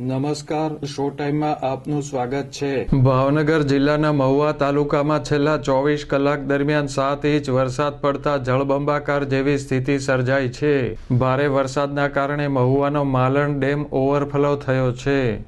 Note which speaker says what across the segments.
Speaker 1: નમસ્કાર શો ટાઈમમાં આપનું સ્વાગત છે.
Speaker 2: ભાવનગર જિલ્લાના મહુવા તાલુકામાં છેલ્લા ચોવીસ કલાક દરમિયાન સાત ઇંચ વરસાદ પડતા જળબંબાકાર જેવી સ્થિતિ સર્જાઈ છે. ભારે વરસાદના કારણે મહુવાનો માલણ ડેમ ઓવરફ્લો થયો છે.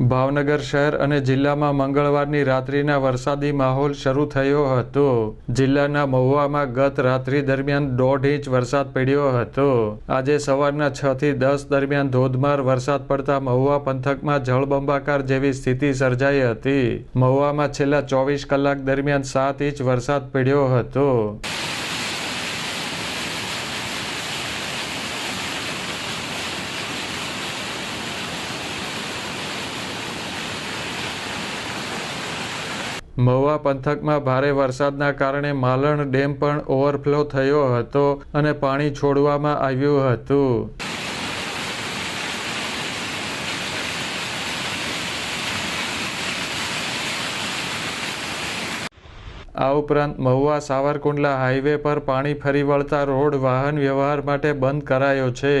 Speaker 2: ભાવનગર શહેર અને જિલ્લામાં મંગળવારની રાત્રિના વરસાદી માહોલ શરૂ થયો હતો. જિલ્લાના મહુવામાં ગત રાત્રિ દરમિયાન દોઢ ઇંચ વરસાદ પડ્યો હતો. આજે સવારના છ થી દસ દરમિયાન ધોધમાર વરસાદ પડતા મહુવા પંથકમાં જળબંબાકાર જેવી સ્થિતિ સર્જાઈ હતી. મહુવામાં છેલ્લા ચોવીસ કલાક દરમિયાન સાત ઇંચ વરસાદ પડ્યો હતો. મહુવા પંથકમાં ભારે વરસાદના કારણે માલણ ડેમ પણ ઓવરફ્લો થયો હતો અને પાણી છોડવામાં આવ્યું હતું. આ ઉપરાંત મહુવા સાવરકુંડલા હાઈવે પર પાણી ફરી વળતા રોડ વાહન વ્યવહાર માટે બંધ કરાયો છે.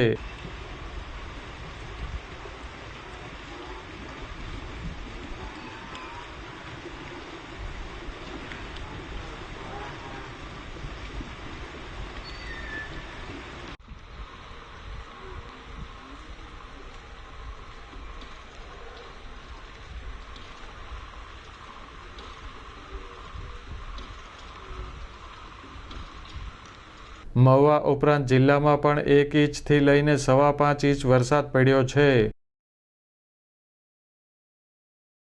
Speaker 2: મહુવા ઉપરાંત જિલ્લામાં પણ એક ઇંચથી લઈને સવા પાંચ ઇંચ વરસાદ પડ્યો છે.